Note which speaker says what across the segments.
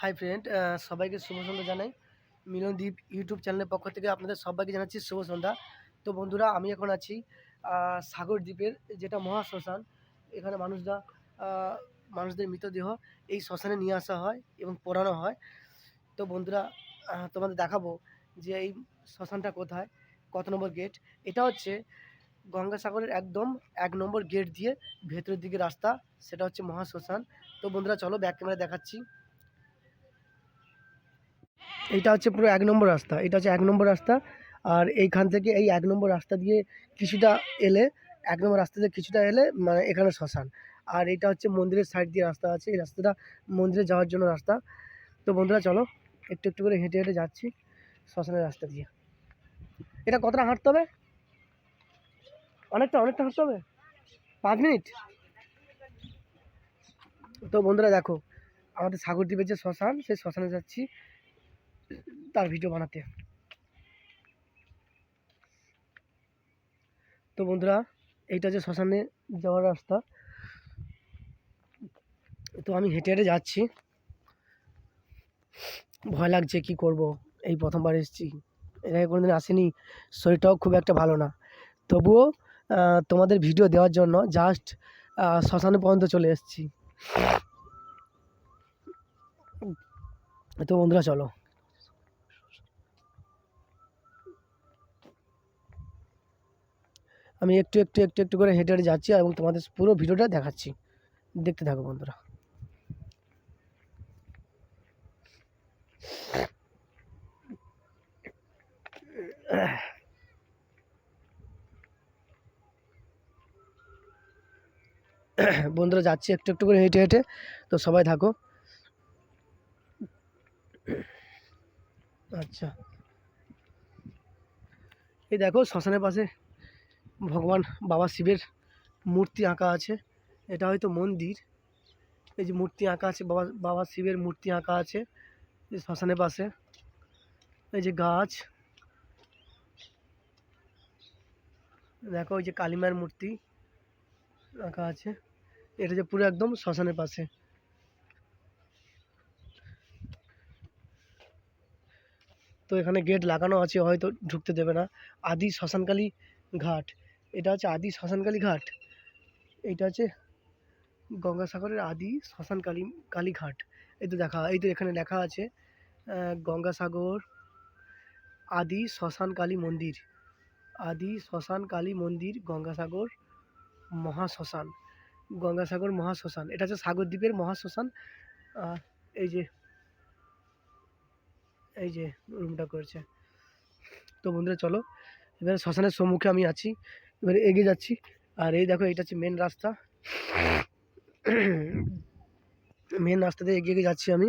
Speaker 1: Hi friend সবাইকে শুভ সন্ধ্যা জানাই। Milandip YouTube চ্যানেলের পক্ষ থেকে আপনাদের সবাইকে জানাচ্ছি শুভ সন্ধ্যা। তো বন্ধুরা, আমি এখন আছি সাগর দ্বীপের, যেটা মহা শ্মশান। এখানে মানুষরা মানুষদের মৃতদেহ এই শ্মশানে নিয়ে আসা হয় এবং পোড়ানো হয়। তো বন্ধুরা তোমাদের দেখাবো যে এই শ্মশানটা কোথায়, কত নম্বর গেট এটা হচ্ছে গঙ্গাসাগরের একদম এক নম্বর গেট দিয়ে ভেতরের দিকে রাস্তা, সেটা হচ্ছে মহা শ্মশান। তো বন্ধুরা, চলো ব্যাক ক্যামেরা দেখাচ্ছি। এইটা হচ্ছে পুরো এক নম্বর রাস্তা, এটা হচ্ছে এক নম্বর রাস্তা। আর এইখান থেকে এই এক নম্বর রাস্তা দিয়ে কিছুটা এলে, এক নম্বর রাস্তা দিয়ে কিছুটা এলে মানে এখানে শ্মশান। আর এটা হচ্ছে মন্দিরের সাইড দিয়ে রাস্তা আছে, এই রাস্তাটা মন্দিরে যাওয়ার জন্য রাস্তা। তো বন্ধুরা, চলো, একটু একটু করে হেঁটে হেঁটে যাচ্ছি শ্মশানের রাস্তা দিয়ে। এটা কতটা হাঁটতে হবে? অনেকটা অনেকটা হাঁটতে হবে? পাঁচ মিনিট? তো বন্ধুরা, দেখো, আমাদের সাগরদ্বীপের যে শ্মশান, সেই শ্মশানে যাচ্ছি। তার ভিডিও বানাতে। তো বন্ধুরা, এইটা যে শ্মশানে যাওয়ার রাস্তা। তো আমি হেঁটে হেঁটে যাচ্ছি। ভয় লাগছে কি করব? এই প্রথমবার এসেছি। এর আগে কোনোদিন আসেনি। শরীরটাও খুব একটা ভালো না। তবুও তোমাদের ভিডিও দেওয়ার জন্য জাস্ট শ্মশানে পর্যন্ত চলে এসেছি। তো বন্ধুরা, চলো। আমি একটু একটু একটু একটু করে হেঁটে হেঁটে যাচ্ছি এবং তোমাদের পুরো ভিডিওটা দেখাচ্ছি। দেখতে থাকো বন্ধুরা। বন্ধুরা যাচ্ছি একটু একটু করে হেঁটে হেঁটে। তো সবাই থাকো। আচ্ছা। এই দেখো শ্মশানের পাশে ভগবান বাবা শিবের মূর্তি আঁকা আছে। এটা হয়তো মন্দির। এই যে মূর্তি আঁকা আছে, বাবা বাবা শিবের মূর্তি আঁকা আছে শ্মশানের পাশে। এই যে গাছ। দেখো ওই যে কালিমার মূর্তি আঁকা আছে। এটা যে পুরো একদম শ্মশানের পাশে। তো এখানে গেট লাগানো আছে, হয়তো ঢুকতে দেবে না। আদি শ্মশানকালী ঘাট। এটা হচ্ছে আদি শ্মশানকালী ঘাট। এটা হচ্ছে গঙ্গাসাগরের আদি শ্মশানকালী, কালী ঘাট। এই তো দেখা, এই তো এখানে লেখা আছে গঙ্গাসাগর আদি শ্মশান কালী মন্দির। আদি শ্মশান কালী মন্দির, গঙ্গাসাগর মহা শ্মশান গঙ্গাসাগর মহা শ্মশান এটা হচ্ছে সাগরদ্বীপের মহা শ্মশান আর এই যে এই যে রুমটা করছে। তো বন্ধুরা চলো, এবারে শ্মশানের সম্মুখে আমি আছি। এবারে এগিয়ে যাচ্ছি। আর এই দেখো, এটা হচ্ছে মেন রাস্তা। মেন রাস্তা দিয়ে এগিয়ে এগিয়ে যাচ্ছি আমি।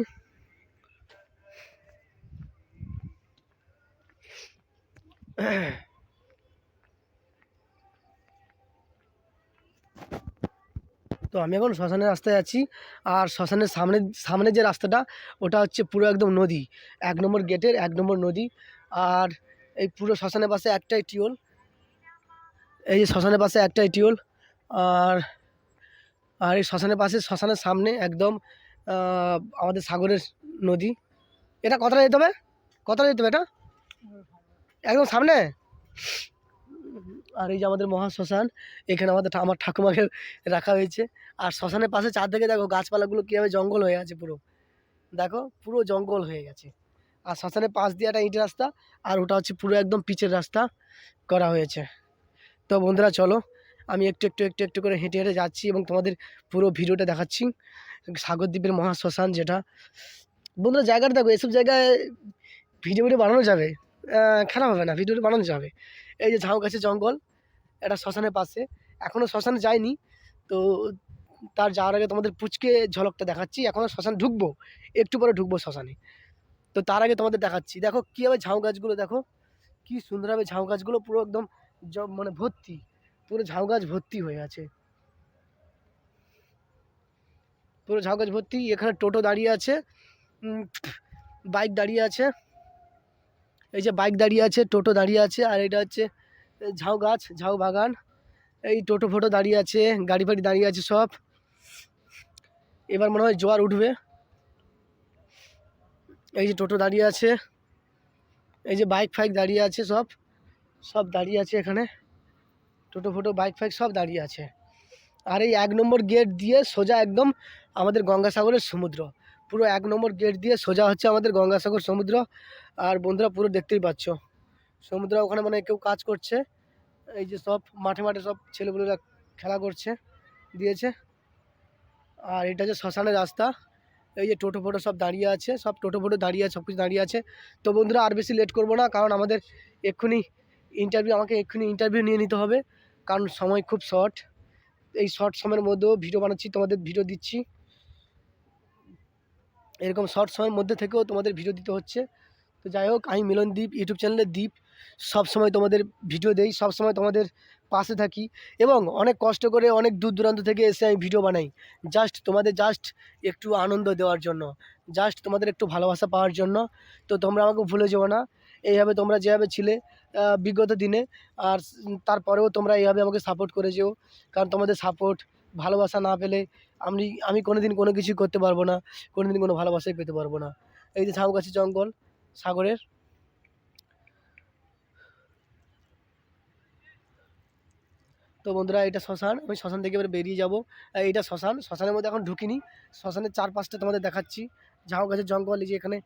Speaker 1: তো আমি এখন শ্মশানের রাস্তায় আছি। আর শ্মশানের সামনে সামনে যে রাস্তাটা, ওটা হচ্ছে পুরো একদম নদী। এক নম্বর গেটের এক নম্বর নদী। আর এই পুরো শ্মশানের পাশে একটাই টিউল। এই যে শ্মশানের পাশে একটাই টিউল, আর আর এই শ্মশানের পাশে, শ্মশানের সামনে একদম আমাদের সাগরের নদী। এটা কতটা যেতে হবে? কতটা যেতে হবে এটা? একদম সামনে? আর এই যে আমাদের মহা শ্মশান, এখানে আমাদের আমার ঠাকুমাকে রাখা হয়েছে। আর শ্মশানের পাশে চারদিকে দেখো, গাছপালাগুলো কীভাবে জঙ্গল হয়ে আছে পুরো। দেখো, পুরো জঙ্গল হয়ে গেছে। আর শ্মশানের পাশ দিয়ে একটা ইটের রাস্তা, আর ওটা হচ্ছে পুরো একদম পিচের রাস্তা করা হয়েছে। তো বন্ধুরা চলো, আমি একটু একটু একটু একটু করে হেঁটে হেঁটে যাচ্ছি এবং তোমাদের পুরো ভিডিওটা দেখাচ্ছি। সাগরদ্বীপের মহা শ্মশান যেটা। বন্ধুরা জায়গাটা দেখো, এসব জায়গায় ভিডিও ভিডিও বানানো যাবে। খারাপ হবে না, ভিডিও বানানো যাবে। এই যে ঝাউ গাছের জঙ্গল, এটা শ্মশানের পাশে। এখনও শ্মশানে যায়নি, তো তার যাওয়ার আগে তোমাদের পুচকে ঝলকটা দেখাচ্ছি। এখনও শ্মশান ঢুকবো, একটু পরে ঢুকবো শ্মশানে। তো তার আগে তোমাদের দেখাচ্ছি। দেখো কীভাবে ঝাউ গাছগুলো, দেখো। কি সুন্দরভাবে ঝাউ গাছগুলো, পুরো একদম মানে ভর্তি, পুরো ঝাউ গাছ ভর্তি হয়ে আছে। পুরো ঝাউ গাছ ভর্তি, এখানে টোটো দাঁড়িয়ে আছে বাইক দাঁড়িয়ে আছে। এই যে বাইক দাঁড়িয়ে আছে, টোটো দাঁড়িয়ে আছে, আর এটা হচ্ছে ঝাউ গাছ, ঝাউ বাগান। এই টোটো ফোটো দাঁড়িয়ে আছে, গাড়ি ফাড়ি দাঁড়িয়ে আছে সব। এবার মনে হয় জোয়ার উঠবে। এই যে টোটো দাঁড়িয়ে আছে, এই যে বাইক ফাইক দাঁড়িয়ে আছে সব। সব দাঁড়িয়ে আছে এখানে। টোটো ফোটো, বাইক ফাইক সব দাঁড়িয়ে আছে। আর এই এক নম্বর গেট দিয়ে সোজা একদম আমাদের গঙ্গাসাগরের সমুদ্র। পুরো এক নম্বর গেট দিয়ে সোজা হচ্ছে আমাদের গঙ্গাসাগর সমুদ্র। আর বন্ধুরা পুরো দেখতেই পাচ্ছ। সমুদ্র ওখানে মানে কেউ কাজ করছে। এই যে সব মাঠে মাঠে সব ছেলেগুলোরা খেলা করছে, দিয়েছে। আর এটা যে শ্মশানের রাস্তা। এই যে টোটো ফোটো সব দাঁড়িয়ে আছে, সব টোটো ফোটো দাঁড়িয়ে আছে সব কিছু দাঁড়িয়ে আছে। তো বন্ধুরা আর বেশি লেট করব না, কারণ আমাদের এক্ষুনি ইন্টারভিউ আমাকে এক্ষুনি ইন্টারভিউ নিয়ে নিতে হবে, কারণ সময় খুব শর্ট এই শর্ট সময়ের মধ্যেও ভিডিও বানাচ্ছি, তোমাদের ভিডিও দিচ্ছি। এরকম শর্ট সময়ের মধ্যে থেকেও তোমাদের ভিডিও দিতে হচ্ছে। তো যাই হোক, আমি মিলন দ্বীপ ইউটিউব চ্যানেলে দ্বীপ সব সময় তোমাদের ভিডিও দেই সব সময় তোমাদের পাশে থাকি এবং অনেক কষ্ট করে অনেক দূর দূরান্ত থেকে এসে আমি ভিডিও বানাই। জাস্ট তোমাদের জাস্ট একটু আনন্দ দেওয়ার জন্য। জাস্ট তোমাদের একটু ভালোবাসা পাওয়ার জন্য। তো তোমরা আমাকে ভুলে যেও না। এইভাবে তোমরা যেভাবে ছিলে বিগত দিনে, আর তারপরেও তোমরা এইভাবে আমাকে সাপোর্ট করে যেও। কারণ তোমাদের সাপোর্ট ভালোবাসা না পেলে আমি আমি কোনো দিন কোনো কিছু করতে পারব না। কোনো দিন কোনো ভালোবাসাই পেতে পারব না। এই যে ঝাউগাছি জঙ্গল, সাগরের তো বন্ধুরা এটা শ্মশান, আমি শ্মশান থেকে এবার বেরিয়ে যাব। এইটা শ্মশান, শ্মশানের মধ্যে এখন ঢুকিনি। শ্মশানের চারপাশটা তোমাদের দেখাচ্ছি। ঝাউ গাছের জঙ্গল, এই যে এখানে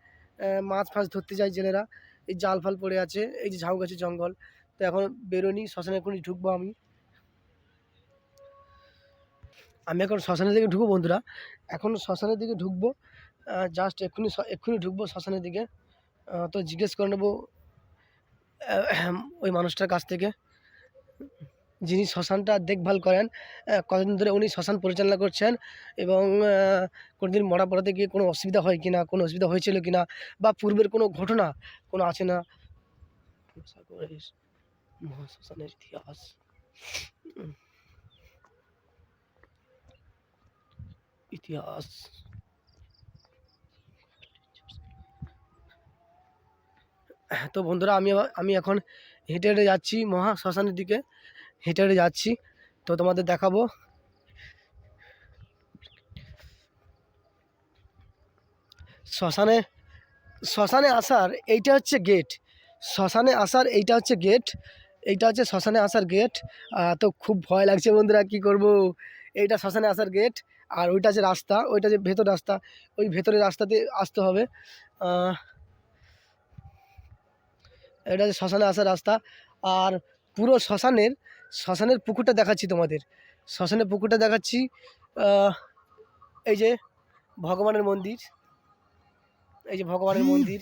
Speaker 1: মাছ ফাছ ধরতে যায় জেলেরা। এই জাল ফাল পড়ে আছে, এই যে ঝাউ গাছের জঙ্গল। তো এখন বেরোনি শ্মশানে এখনই ঢুকবো আমি। আমি এখন শ্মশানের দিকে ঢুকবো বন্ধুরা। এখন শ্মশানের দিকে ঢুকবো জাস্ট এক্ষুনি এক্ষুনি ঢুকবো শ্মশানের দিকে। তো জিজ্ঞেস করে নেব ওই মানুষটার কাছ থেকে। যিনি শ্মশানটা দেখভাল করেন কতদিন ধরে উনি শ্মশান পরিচালনা করছেন এবং কোনোদিন মরা পড়াতে গিয়ে কোনো অসুবিধা হয় কিনা, কোনো অসুবিধা হয়েছিল কিনা বা পূর্বের কোনো ঘটনা কোনো আছে না? মহাশ্মশানের ইতিহাস। ইতিহাস। তো বন্ধুরা, আমি আমি এখন হেঁটে হেঁটে যাচ্ছি মহা শ্মশানের দিকে। হেঁটে হেঁটে যাচ্ছি। তো তোমাদের দেখাবো। শ্মশানে শ্মশানে আসার এইটা হচ্ছে গেট শ্মশানে আসার এইটা হচ্ছে গেট এইটা হচ্ছে শ্মশানে আসার গেট তো খুব ভয় লাগছে বন্ধুরা, কি করব? এইটা শ্মশানে আসার গেট আর ওইটা যে রাস্তা, ওইটা যে ভেতর রাস্তা, ওই ভেতরের রাস্তাতে আসতে হবে। এটা হচ্ছে শ্মশানে আসার রাস্তা। আর পুরো শ্মশানের শ্মশানের পুকুরটা দেখাচ্ছি তোমাদের। শ্মশানের পুকুরটা দেখাচ্ছি এই যে ভগবানের মন্দির। এই যে ভগবানের মন্দির।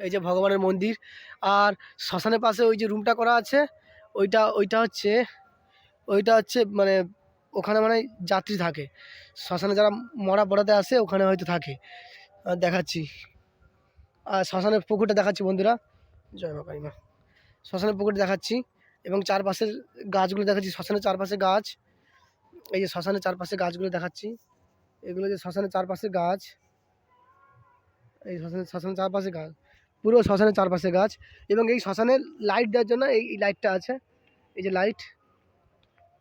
Speaker 1: এই যে ভগবানের মন্দির। আর শ্মশানের পাশে ওই যে রুমটা করা আছে, ওইটা ওইটা হচ্ছে ওইটা হচ্ছে মানে ওখানে মানে যাত্রী থাকে। শ্মশানে যারা মরা পড়াতে আসে, ওখানে হয়তো থাকে। দেখাচ্ছি। আর শ্মশানের পুকুরটা দেখাচ্ছি বন্ধুরা। জয় মা কালী মা। শ্মশানের পুকুরটা দেখাচ্ছি এবং চারপাশের গাছগুলো দেখাচ্ছি। শ্মশানের চারপাশে গাছ, এই যে শ্মশানের চারপাশে গাছগুলো দেখাচ্ছি। এগুলো যে শ্মশানের চারপাশে গাছ, এই শ্মশানের শ্মশানের চারপাশে গাছ, পুরো শ্মশানের চারপাশে গাছ এবং এই শ্মশানে লাইট দেওয়ার জন্য এই এই লাইটটা আছে। এই যে লাইট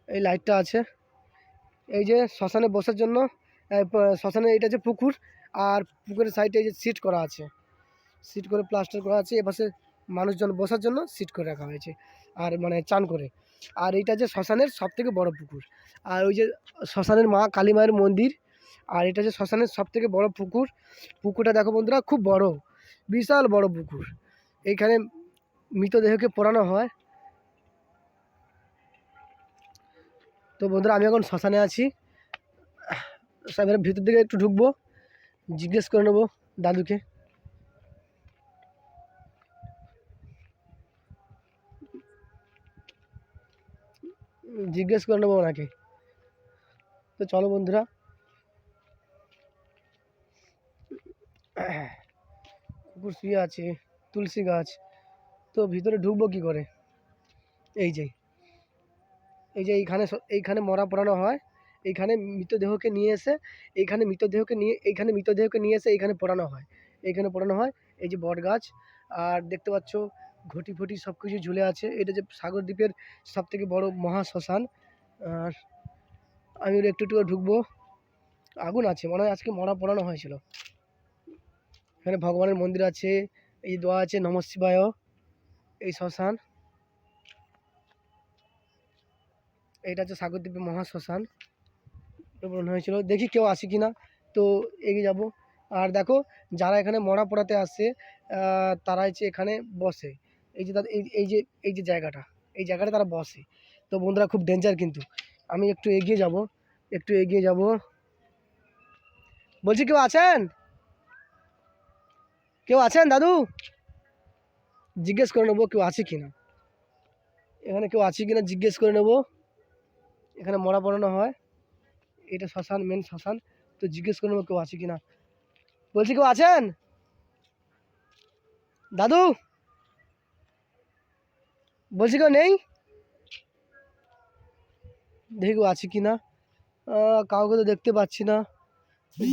Speaker 1: এই লাইটটা আছে। এই যে শ্মশানে বসার জন্য শ্মশানে এটা যে পুকুর আর পুকুরের সাইডে এই যে সিট করা আছে। সিট করে প্লাস্টার করা আছে। এপাশে মানুষজন বসার জন্য সিট করে রাখা হয়েছে আর মানে চান করে। আর এইটা যে শ্মশানের সব থেকে বড় পুকুর। আর ওই যে শ্মশানের মা কালী মায়ের মন্দির, আর এটা যে শ্মশানের সব থেকে বড় পুকুর, পুকুরটা দেখো বন্ধুরা খুব বড়, বিশাল বড় পুকুর। এইখানে মৃতদেহকে পোড়ানো হয়। তো বন্ধুরা আমি এখন শ্মশানে আছি। সব ভিতর দিকে একটু ঢুকবো, জিজ্ঞেস করে নেব দাদুকে। জিজ্ঞেস করে নেব ওনাকে। তো চলো বন্ধুরা। কুকুর শুয়ে আছে, তুলসী গাছ। তো ভিতরে ঢুকবো কি করে? এই যে। এই যে এইখানে এইখানে মরা পড়ানো হয়। এইখানে মৃতদেহকে নিয়ে এসে, এইখানে মৃতদেহকে নিয়ে, এইখানে মৃতদেহকে নিয়ে এসে এইখানে পোড়ানো হয়। এইখানে পোড়ানো হয় এই যে বট গাছ আর দেখতে পাচ্ছ ঘটি ফটি সব কিছু ঝুলে আছে। এটা যে সাগর দ্বীপের সব থেকে বড় মহা শ্মশান। আর আমি ওর একটু একটু ঢুকবো। আগুন আছে, মনে হয় আজকে মরা পোড়ানো হয়েছিল। এখানে ভগবানের মন্দির আছে, এই দোয়া আছে, নম শিবায়, এই শ্মশান। এটা হচ্ছে সাগরদ্বীপের মহা শ্মশান। মনে হয়েছিল। দেখি কেউ আসে কি না তো এগিয়ে যাব। আর দেখো, যারা এখানে মরা পোড়াতে আসে তারা হচ্ছে এখানে বসে। এই যে তাদের এই যে এই যে জায়গাটা, এই জায়গাটা তারা বসে। তো বন্ধুরা খুব ডেঞ্জার কিন্তু। আমি একটু এগিয়ে যাব, একটু এগিয়ে যাব। বলছি, কেউ আছেন? কেউ আছেন, দাদু? জিজ্ঞেস করে নেব কেউ আছে কি না এখানে কেউ আছে কি না জিজ্ঞেস করে নেব। এখানে মরা পড়ানো হয়। এটা শ্মশান মেন শ্মশান। তো জিজ্ঞেস করে নেব কেউ আছে কি না বলছি, কেউ আছেন? দাদু? বলছি কেউ নেই? দেখি আছে কি না কাউকে তো দেখতে পাচ্ছি না।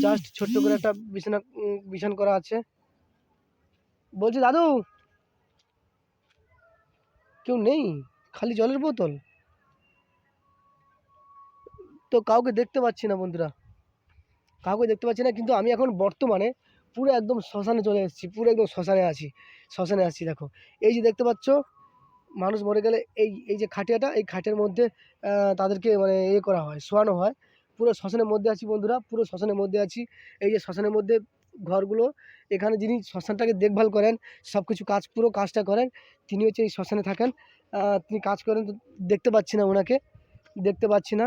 Speaker 1: জাস্ট ছোট্ট করে একটা বিছানা বিছান করা আছে। বলছি, দাদু! কেউ নেই? খালি জলের বোতল? তো কাউকে দেখতে পাচ্ছি না, বন্ধুরা। কাউকে দেখতে পাচ্ছি না, কিন্তু আমি এখন বর্তমানে পুরো একদম শ্মশানে চলে এসেছি, পুরো একদম শ্মশানে আছি। শ্মশানে আছি দেখো। এই যে দেখতে পাচ্ছ মানুষ মরে গেলে এই এই যে খাটিয়াটা, এই খাটের মধ্যে তাদেরকে মানে ইয়ে করা হয়, শোয়ানো হয়। পুরো শ্মশানের মধ্যে আছি বন্ধুরা, পুরো শ্মশানের মধ্যে আছি। এই যে শ্মশানের মধ্যে ঘরগুলো, এখানে যিনি শ্মশানটাকে দেখভাল করেন সব কিছু কাজ, পুরো কাজটা করেন, তিনি হচ্ছে এই শ্মশানে থাকেন। তিনি কাজ করেন দেখতে পাচ্ছি না ওনাকে, দেখতে পাচ্ছি না।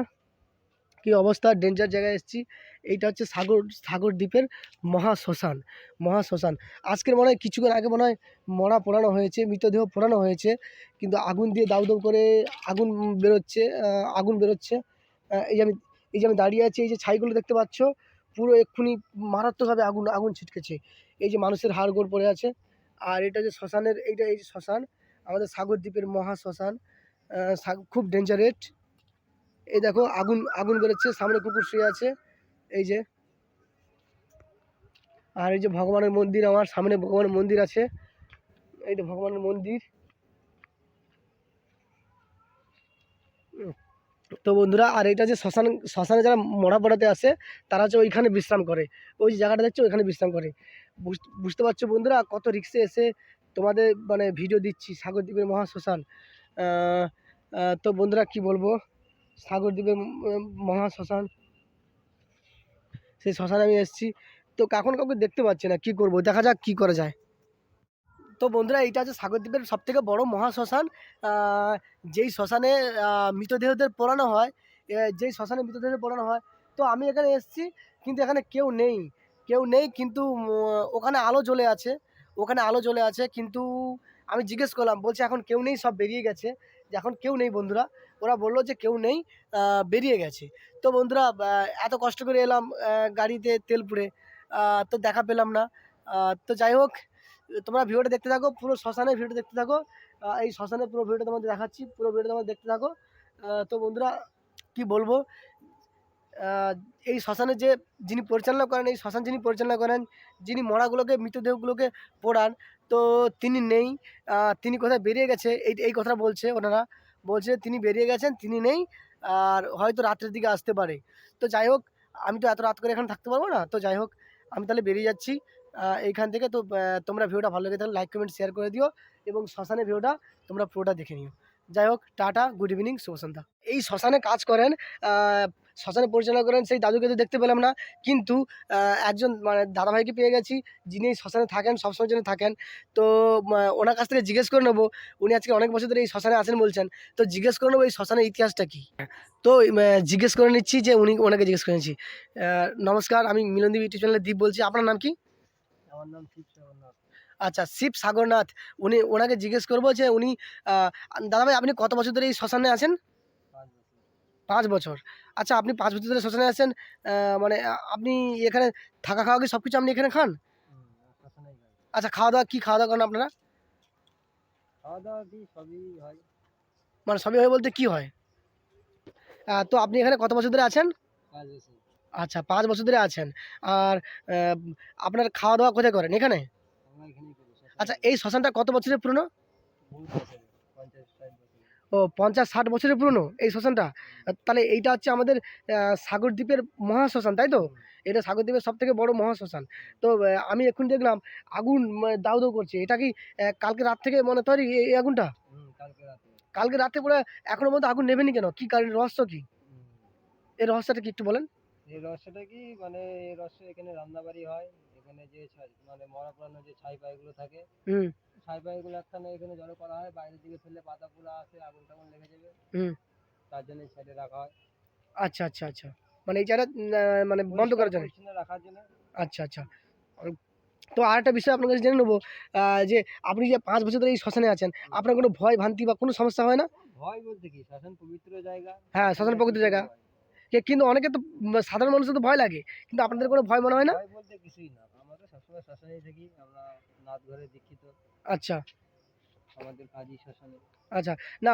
Speaker 1: কী অবস্থা? ডেঞ্জার জায়গায় এসেছি। এইটা হচ্ছে সাগর সাগর দ্বীপের মহা শ্মশান মহা শ্মশান। আজকের মনে হয় কিছুক্ষণ আগে মনে হয় মরা পোড়ানো হয়েছে মৃতদেহ পোড়ানো হয়েছে কিন্তু আগুন দিয়ে দাউ দাউ করে আগুন বেরোচ্ছে আগুন বেরোচ্ছে। এই যে আমি এই যে আমি দাঁড়িয়ে আছি এই যে ছাইগুলো দেখতে পাচ্ছ পুরো এক্ষুনি মারাত্মকভাবে আগুন আগুন ছিটকেছে। এই যে মানুষের হাড় গোড় পড়ে আছে আর এটা যে শ্মশানের এইটা এই যে শ্মশান আমাদের সাগর দ্বীপের মহা শ্মশান আহ, সা- খুব ডেঞ্জারেট এই দেখো আগুন আগুন বেরোচ্ছে সামনে কুকুর শুয়ে আছে এই যে। আর এই যে ভগবানের মন্দির আমার সামনে ভগবানের মন্দির আছে। এইটা ভগবানের মন্দির। তো বন্ধুরা আর এটা যে শ্মশান শ্মশানে যারা মরা পড়াতে আসে তারা হচ্ছে ওইখানে বিশ্রাম করে। ওই যে জায়গাটা দেখছ ওইখানে বিশ্রাম করে। বুঝ- বুঝতে পারছ বন্ধুরা কত রিক্সে এসে তোমাদের মানে ভিডিও দিচ্ছি সাগরদ্বীপের মহা শ্মশান। আহ, আহ, তো বন্ধুরা কি বলব? সাগরদ্বীপের ম- মহা শ্মশান। সেই শ্মশানে আমি এসেছি। তো এখন কাউকে দেখতে পাচ্ছি না, কি করব? দেখা যাক কি করা যায়। তো বন্ধুরা, এইটা হচ্ছে সাগরদ্বীপের সব থেকে বড় মহা শ্মশান। যেই শ্মশানে মৃতদেহদের পোড়ানো হয় যেই শ্মশানে মৃতদেহদের পোড়ানো হয়। তো আমি এখানে এসেছি, কিন্তু এখানে কেউ নেই। কেউ নেই, কিন্তু ওখানে আলো জ্বলে আছে। ওখানে আলো জ্বলে আছে, কিন্তু, আমি জিজ্ঞেস করলাম, বলছে এখন কেউ নেই, সব বেরিয়ে গেছে। যে এখন কেউ নেই, বন্ধুরা। ওরা বলল যে কেউ নেই বেরিয়ে গেছে। তো বন্ধুরা এত কষ্ট করে এলাম গাড়িতে তেল পুড়ে তো দেখা পেলাম না। তো যাই হোক, তোমরা ভিডিওটা দেখতে থাকো, পুরো শ্মশানের ভিডিও দেখতে থাকো। এই শ্মশানের পুরো ভিডিওটা তোমাদের দেখাচ্ছি, পুরো ভিডিওটা তোমাদের দেখতে থাকো। তো বন্ধুরা, কি বলব? এই শ্মশানে যে যিনি পরিচালনা করেন, এই শ্মশান যিনি পরিচালনা করেন, যিনি মরাগুলোকে, মৃতদেহগুলোকে পোড়ান, তো তিনি নেই। তিনি কোথায় বেরিয়ে গেছে, এই এই কথা বলছে ওনারা। বলছে তিনি বেরিয়ে গেছেন, তিনি নেই, আর হয়তো রাত্রের দিকে আসতে পারে। তো যাই হোক, আমি তো এত রাত করে এখানে থাকতে পারব না, তো যাই হোক, আমি তাহলে বেরিয়ে যাচ্ছি। এইখান থেকে তো তোমরা ভিডিওটা ভালো লাগে তাহলে লাইক কমেন্ট শেয়ার করে দিও এবং শ্মশানের ভিডিওটা তোমরা পুরোটা দেখে নিও। যাই হোক, টাটা গুড ইভিনিং শুভ সন্ধ্যা। এই শ্মশানে কাজ করেন শ্মশানে পরিচালনা করেন, সেই দাদুকে তো দেখতে পেলাম না। কিন্তু একজন মানে দাদাভাইকে পেয়ে গেছি, যিনি শ্মশানে থাকেন, সবসময় জন্য থাকেন। তো ওনার কাছ থেকে জিজ্ঞেস করে নেব, উনি আজকে অনেক বছর ধরে এই শ্মশানে আছেন বলছেন। তো জিজ্ঞেস করে নেব, এই শ্মশানের ইতিহাসটা কী? তো জিজ্ঞেস করে নিচ্ছি যে উনি, ওনাকে জিজ্ঞেস করে নিচ্ছি। নমস্কার, আমি মিলনদীপ ইউটিউব চ্যানেলে দীপ বলছি। আপনার নাম কি?
Speaker 2: আমার নাম
Speaker 1: আচ্ছা শিব সাগরনাথ। উনি ওনাকে জিজ্ঞেস করব যে উনি দাদাভাই আপনি কত বছর ধরে এই শ্মশানে আছেন?
Speaker 2: পাঁচ বছর।
Speaker 1: আচ্ছা আপনি পাঁচ বছর ধরে শ্মশানে আছেন মানে আপনি এখানে থাকা খাওয়া কি সব কিছু আপনি এখানে খান? আচ্ছা খাওয়া দাওয়া কী খাওয়া দাওয়া করেন আপনারা?
Speaker 2: খাওয়া দাওয়া দিই সবই হয়।
Speaker 1: মানে সবই হয় বলতে কি হয়? তো আপনি এখানে কত বছর ধরে আছেন? আচ্ছা পাঁচ বছর ধরে আছেন। আর আপনার খাওয়া দাওয়া কোথায় করেন? এখানে? আচ্ছা এই শ্মশানটা কত বছরের পুরনো? ও পঞ্চাশ ষাট বছরের পুরনো এই শ্মশানটা? তাহলে এইটা হচ্ছে আমাদের সাগরদ্বীপের মহাশ্মশান তাই তো? এটা সাগরদ্বীপের সব থেকে বড় মহাশ্মশান। তো আমি এখন দেখলাম আগুন মানে দাউ দাউ করছে। এটা কি কালকে রাত থেকে মনে তৈরি এই আগুনটা?
Speaker 2: কালকে রাতে।
Speaker 1: কালকে রাতে পুরো এখনও মধ্যে আগুন নেবেনি কেন? কি কারণ রহস্য কি? এই রহস্যটা কি একটু বলেন।
Speaker 2: এই রহস্যটা কি মানে এই রহস্য এখানে রান্নাবাড়ি হয় এখানে যে মানে মরা পুরানো যে ছাই পাইগুলো থাকে
Speaker 1: হুম।
Speaker 2: ছাই পাইগুলো একখানে এখানে জড়ো করা হয় বাইরের দিকে ফেললে পাতা পুরা আসে আগুন টাগুন লেগে যাবে।
Speaker 1: হুম।
Speaker 2: তার জন্য সাইডে রাখা হয়।
Speaker 1: আচ্ছা আচ্ছা আচ্ছা। মানে এই জায়গাটা মানে বন্ধ করার জন্য?
Speaker 2: রাখার জন্য।
Speaker 1: আচ্ছা আচ্ছা। তো আর একটা বিষয় আপনার কাছে জেনে নেব যে আপনি যে পাঁচ বছর ধরে এই শ্মশানে আছেন আপনার কোনো ভয় ভ্রান্তি বা কোনো সমস্যা হয় না?
Speaker 2: ভয় বলতে কি? শ্মশান পবিত্র জায়গা।
Speaker 1: হ্যাঁ শ্মশান পবিত্র জায়গা। কিন্তু অনেকে তো সাধারণ মানুষের তো ভয় লাগে কিন্তু আপনাদের কোনো ভয় মনে হয় না?
Speaker 2: বলতে কিছুই না। সবসময় শ্মশানেই থাকি আমরা নাথ ঘরে দীক্ষিত।
Speaker 1: আচ্ছা।
Speaker 2: আমাদের কাজই শ্মশানে
Speaker 1: আচ্ছা না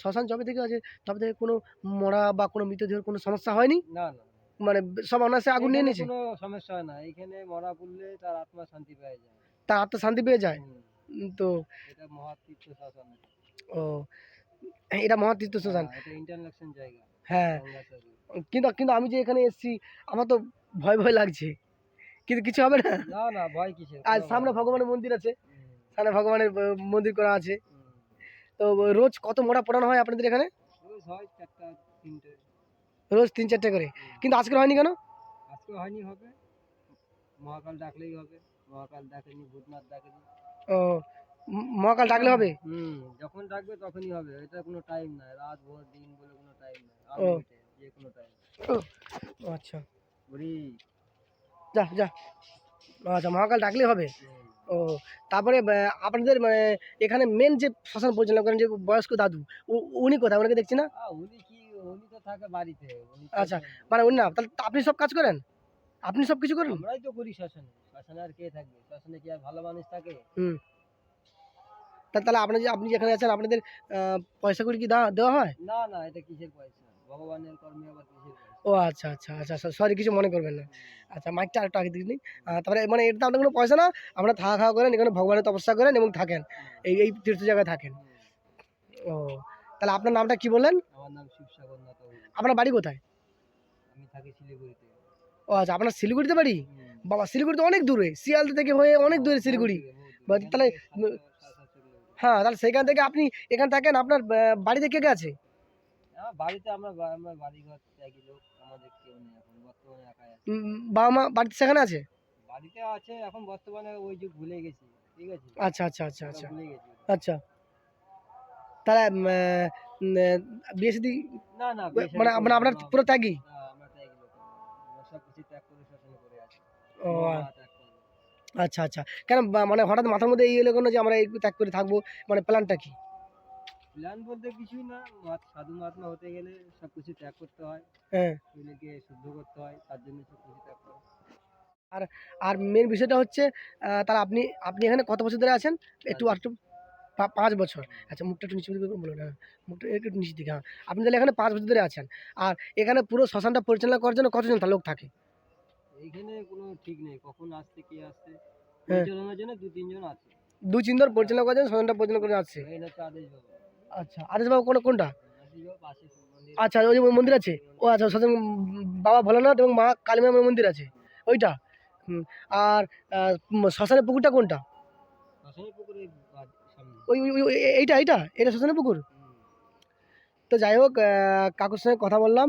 Speaker 1: শ্মশান যবে থেকে আছে তবে থেকে কোনো মরা বা কোনো মৃতদেহের কোনো সমস্যা হয়নি?
Speaker 2: না না
Speaker 1: মানে সব অনায়াসে আগুন নিয়ে নিয়েছে?
Speaker 2: কোনো সমস্যা হয় না। এখানে মরা পড়লে তার আত্মা শান্তি পেয়ে যায়।
Speaker 1: তার আত্মা শান্তি পেয়ে যায়? তো
Speaker 2: এটা মহাতীর্থ শ্মশান
Speaker 1: ও এটা মহাতীর্থ শ্মশান
Speaker 2: হ্যাঁ, এটা ইন্টারন্যাশনাল জায়গা।
Speaker 1: হ্যাঁ। কিন্তু কিন্তু আমি যে এখানে এসেছি আমার তো ভয় ভয় লাগছে। কিন্তু কিছু হবে না?
Speaker 2: না না ভয় কিসের?
Speaker 1: আর সামনে ভগবানের মন্দির আছে। সামনে ভগবানের মন্দির করা আছে। তো রোজ কত মোড়া পড়ানো হয় আপনাদের এখানে?
Speaker 2: রোজ হয় চারটা তিনটে।
Speaker 1: রোজ তিন চারটে করে। কিন্তু আজকে হয়নি কেন?
Speaker 2: আজকে হয়নি হবে। মহাকাল ডাকলেই হবে। মহাকাল ডাকেনি ভূতনাথ ডাকেনি।
Speaker 1: ও মহাকাল ডাকলে হবে?
Speaker 2: হুম যখন ডাকবে তখনই হবে। এটা কোনো টাইম নাই। রাত ভোর দিন বলে কোনো টাইম নাই। যে কোনো টাইম
Speaker 1: ও আচ্ছা।
Speaker 2: বুড়ি
Speaker 1: যা যা। আচ্ছা মহাকাল ডাকলে হবে। ও তারপরে আহ, আপনাদের মানে এখানে মেন যে শ্মশান পরিচালনা করেন যে বয়স্ক দাদু উ- উনি কোথায়? ওনাকে দেখছি না?
Speaker 2: আ, উনি কি উনি তো থাকে বাড়িতে। উনি তো
Speaker 1: আচ্ছা,
Speaker 2: এখানে-
Speaker 1: মানে উনি না তাহলে আপনি সব কাজ করেন? আপনি সব কিছু করেন?
Speaker 2: আমরাই তো করি শ্মশানে। শ্মশানে আর কে থাকবে? শ্মশানে কি আর ভালো মানুষ থাকে?
Speaker 1: তা- তাহলে আপনি যে আপনি যেখানে আছেন আপনাদের আহ, পয়সা করে কি দেওয়া দেওয়া হয়?
Speaker 2: না না এটা কিসের পয়সা? ভগবানের কর্মে আবার
Speaker 1: ও আচ্ছা আচ্ছা আচ্ছা আচ্ছা সরি কিছু মনে করবেন না। আচ্ছা মাইকটা আরেকটু আগে দিন। তারপরে মানে এটা তো আপনার কোনো পয়সা না আপনারা থাকা খাওয়া করেন এখানে ভগবানের তপস্যা করেন এবং থাকেন। এই এই তীর্থ জায়গায় থাকেন। ও তাহলে আপনার নামটা কি বললেন?
Speaker 2: আমার নাম শিবসাগর নাথ
Speaker 1: আপনার বাড়ি কোথায়?
Speaker 2: আমি থাকি শিলিগুড়িতে।
Speaker 1: ও আচ্ছা আপনার শিলিগুড়িতে বাড়ি? বাবা শিলিগুড়ি তো অনেক দূরে শিয়ালদা থেকে হয়ে অনেক দূরে শিলিগুড়ি। বা
Speaker 2: এখান
Speaker 1: তাহলে। হ্যাঁ তাহলে সেখান থেকে আপনি এখানে থাকেন আপনার বাড়িতে কে কে আছে?
Speaker 2: বাড়িতে আমরা বা- বাড়ি ঘর ত্যাগী লোক আমাদের কেউ নেই এখন বর্তমানে একাই আছে।
Speaker 1: বাবা মা বাড়িতে সেখানে আছে?
Speaker 2: বাড়িতে আছে এখন বর্তমানে ওই যুগ ভুলে গেছি ঠিক আছে?
Speaker 1: আচ্ছা আচ্ছা আচ্ছা আচ্ছা।
Speaker 2: ভুলে গেছি।
Speaker 1: আচ্ছা। আহ, বিয়ে শাদী
Speaker 2: না না
Speaker 1: মানে মানে আপনার পুরো ত্যাগী?
Speaker 2: না, আমরা ত্যাগী লোক আমরা সব কিছু ত্যাগ করে শাসন করে আছি।
Speaker 1: ও। আচ্ছা আচ্ছা। কেন মানে হঠাৎ মাথার মধ্যে এই এলো কেন যে আমরা এই ত্যাগ করে থাকব? মানে প্ল্যানটা কি?
Speaker 2: প্ল্যান বলতে কিছুই না সাধু মহাত্মা হতে গেলে সব কিছু ত্যাগ করতে হয়।
Speaker 1: হ্যাঁ।
Speaker 2: শরীরকে শুদ্ধ করতে হয় তার জন্য সব কিছু ত্যাগ করা।
Speaker 1: আর আর মেন বিষয়টা হচ্ছে তাহলে আপনি আপনি এখানে কত বছর ধরে আছেন? একটু আর একটু পাঁচ বছর। আচ্ছা মুখটা একটু নিচু দিকে বলুন হ্যাঁ। মুখটা একটু নিচু দিকে হ্যাঁ। আপনি তাহলে এখানে পাঁচ বছর ধরে আছেন। আর এখানে পুরো শ্মশানটা পরিচালনা করার জন্য কতজন লোক থাকে?
Speaker 2: এইখানে কোনো ঠিক নেই কখন আসছে কে আসছে?
Speaker 1: হ্যাঁ।
Speaker 2: পরিচালনার জন্য দু তিনজন আছে।
Speaker 1: দু তিনজন পরিচালনা করার জন্য শ্মশানটা পরিচালনা করে আসছে।
Speaker 2: এই হচ্ছে আদেশ বাবা
Speaker 1: আচ্ছা আদেশ বাবা কোন কোনটা? আচ্ছা ওই মন্দির আছে? ও আচ্ছা শ্মশান বাবা ভোলানাথ এবং মা কালীমামের মন্দির আছে। ওইটা? আর শ্মশানের পুকুরটা কোনটা? ওই ওই- এইটা এইটা? এটা শ্মশানের পুকুর। তো যাই হোক কাকুর সঙ্গে কথা বললাম।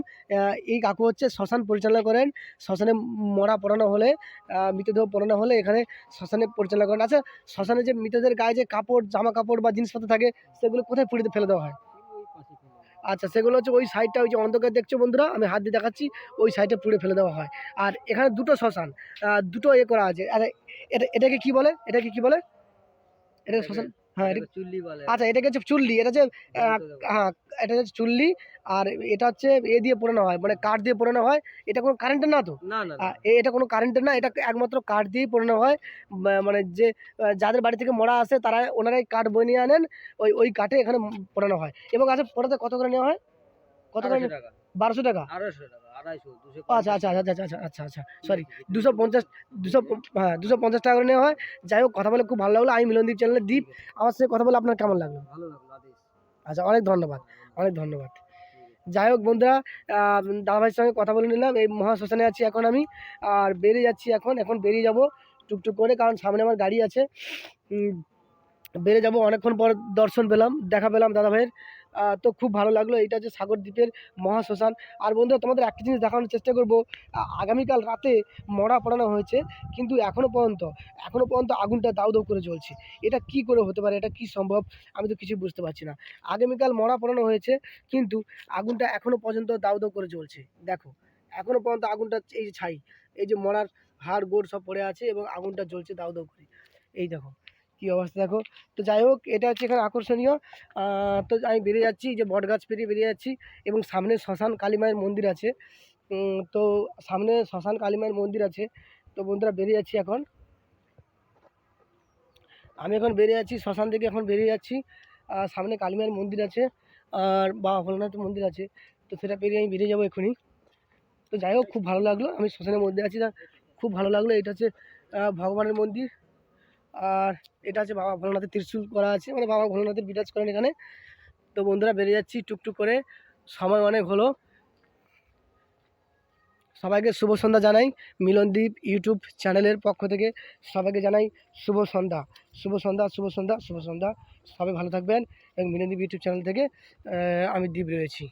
Speaker 1: এই কাকু হচ্ছে শ্মশান পরিচালনা করেন। শ্মশানে মরা পড়ানো হলে মৃতদেহ পড়ানো হলে এখানে শ্মশানে পরিচালনা করেন। আচ্ছা শ্মশানে যে মৃতদের গায়ে যে কাপড় জামা কাপড় বা জিনিসপত্র থাকে সেগুলো কোথায় পুড়িতে ফেলে দেওয়া হয়। আচ্ছা সেগুলো হচ্ছে ওই সাইডটা ওই যে অন্ধকার দেখছ বন্ধুরা আমি হাত দিয়ে দেখাচ্ছি ওই সাইডে পুড়ে ফেলে দেওয়া হয়। আর এখানে দুটো শ্মশান দুটো এ করা আছে। আর এটা এটাকে কি বলে? এটাকে কি বলে? এটা শ্মশান হ্যাঁ আচ্ছা এটাকে হচ্ছে চুল্লি? এটা
Speaker 2: হচ্ছে
Speaker 1: হ্যাঁ এটা হচ্ছে চুল্লি আর এটা হচ্ছে এ দিয়ে পোড়ানো হয় মানে কাঠ দিয়ে পোড়ানো হয়। এটা কোনো কারেন্টের না তো?
Speaker 2: না না
Speaker 1: এটা কোনো কারেন্টের না এটা একমাত্র কাঠ দিয়েই পোড়ানো হয়। মানে যে যাদের বাড়ি থেকে মরা আসে তারা ওনারাই কাঠ বই নিয়ে আনেন ওই ওই কাঠে এখানে পোড়ানো হয়। এবং আচ্ছা পোড়াতে কত করে নেওয়া হয়? কত করে
Speaker 2: আড়াইশো টাকা।
Speaker 1: বারোশো টাকা।
Speaker 2: আড়াইশো
Speaker 1: আচ্ছা আচ্ছা আচ্ছা আচ্ছা আচ্ছা আচ্ছা আচ্ছা সরি দুশো পঞ্চাশ দুশো হ্যাঁ দুশো পঞ্চাশ টাকা করে নেওয়া হয়। যাই হোক কথা বলে খুব ভালো লাগল। আমি মিলনদীপ চ্যানেলের দ্বীপ আমার সাথে কথা বলে আপনার কেমন লাগল?
Speaker 2: ভালো লাগল
Speaker 1: আচ্ছা অনেক ধন্যবাদ অনেক ধন্যবাদ। যাই হোক বন্ধুরা দাদাভাইয়ের সঙ্গে কথা বলে নিলাম। এই মহা শ্মশানে আছি এখন আমি আর বেরিয়ে যাচ্ছি এখন। এখন বেরিয়ে যাব টুকটুক করে কারণ সামনে আমার গাড়ি আছে। বেরিয়ে যাব। অনেকক্ষণ পর দর্শন পেলাম, দেখা পেলাম দাদা ভাইয়ের তো খুব ভালো লাগল এটা হচ্ছে সাগর দ্বীপের মহা শ্মশান আর বন্ধুরা, তোমাদের একটা জিনিস দেখানোর চেষ্টা করব। আগামীকাল রাতে মরা পড়ানো হয়েছে, কিন্তু এখনও পর্যন্ত এখনও পর্যন্ত আগুনটা দাউ দাউ করে জ্বলছে। এটা কি করে হতে পারে? এটা কি সম্ভব? আমি তো কিছু বুঝতে পারছি না। আগামীকাল মরা পড়ানো হয়েছে, কিন্তু আগুনটা এখনও পর্যন্ত দাউ দাউ করে জ্বলছে। দেখো এখনও পর্যন্ত আগুনটা এই যে ছাই, এই যে মরার হাড় গোড় সব পড়ে আছে এবং আগুনটা জ্বলছে দাউ দাউ করে। এই দেখো কী অবস্থা দেখো? তো যাই হোক, এটা হচ্ছে এখানে আকর্ষণীয়। তো আমি বেরিয়ে যাচ্ছি যে বট গাছ পেরিয়ে বেরিয়ে যাচ্ছি এবং সামনে শ্মশান কালী মায়ের মন্দির আছে। তো সামনে শ্মশান কালী মায়ের মন্দির আছে। তো বন্ধুরা, বেরিয়ে যাচ্ছি এখন। আমি এখন বেরিয়ে যাচ্ছি, শ্মশান থেকে এখন বেরিয়ে যাচ্ছি। আর সামনে কালী মায়ের মন্দির আছে আর বাবা ভোলানাথের মন্দির আছে। তো সেটা পেরিয়ে আমি বেরিয়ে যাব এখনই তো যাই হোক, খুব ভালো লাগল। আমি শ্মশানের মধ্যে আছি খুব ভালো লাগল। এটা হচ্ছে ভগবানের মন্দির। আর এটা আছে বাবা ভোলানাথের ত্রিশূল করা আছে। মানে বাবা ভোলানাথের বিরাজ করেন এখানে। তো বন্ধুরা, বেরিয়ে যাচ্ছি টুকটুক করে। সময় অনেক হলো। সবাইকে শুভ সন্ধ্যা জানাই। মিলনদ্বীপ ইউটিউব চ্যানেলের পক্ষ থেকে সবাইকে জানাই শুভ সন্ধ্যা। শুভ সন্ধ্যা শুভ সন্ধ্যা শুভ সন্ধ্যা। সবাই ভালো থাকবেন এবং মিলনদ্বীপ ইউটিউব চ্যানেল থেকে আমি দ্বীপ রয়েছি।